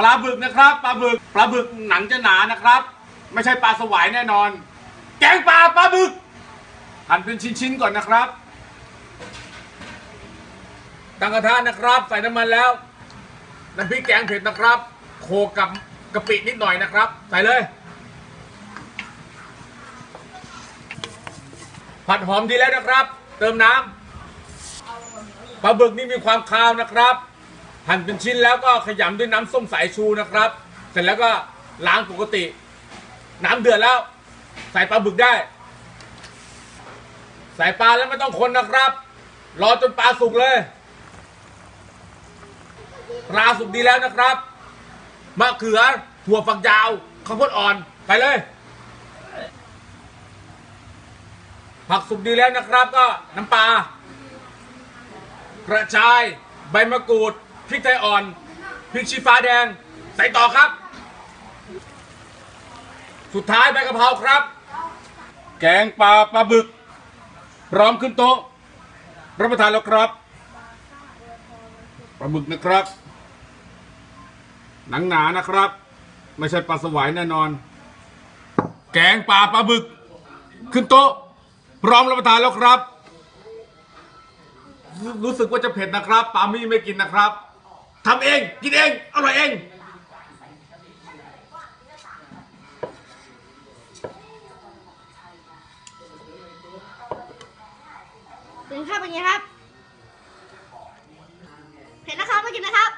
ปลาบึกนะครับปลาบึกปลาบึกหนังจะหนานะครับ ไม่ใช่ปลาสวายแน่นอน แกงปลาปลาบึกหั่นเป็นชิ้นๆก่อนนะครับ ตั้งกระทะนะครับ ใส่น้ำมันแล้วน้ำพริกแกงเผ็ดนะครับ โขกกับกะปินิดหน่อยนะครับ ใส่เลย ผัดหอมดีแล้วนะครับ เติมน้ำปลาบึกนี่มีความคาวนะครับ หั่นเป็นชิ้นแล้วก็ขยำด้วยน้ำส้มสายชูนะครับ เสร็จแล้วก็ล้างปกติ น้ำเดือดแล้ว ใส่ปลาบึกได้ ใส่ปลาแล้วไม่ต้องคนนะครับ รอจนปลาสุกเลยปลาสุกดีแล้วนะครับมะเขือถั่วฝักยาวข้าวโพดอ่อนไปเลย ผักสุกดีแล้วนะครับก็น้ำปลากระชายใบมะกรูด พริกไทยอ่อนพริกชี้ฟ้าแดง ใส่ต่อครับ สุดท้ายใบกะเพราครับ แกงปลาปลาบึก พร้อมขึ้นโต๊ะรับประทานแล้วครับปลาบึกนะครับ หนังหนานะครับ ไม่ใช่ปลาสวายแน่นอน แกงปลาปลาบึก ขึ้นโต๊ะ พร้อมรับประทานแล้วครับ รู้รู้สึกว่าจะเผ็ดนะครับปามี่ไม่กินนะครับ ทำเองกินเองอร่อยเองถึงข้าวเป็นไงครับเห็นนะครับไม่กินนะครับ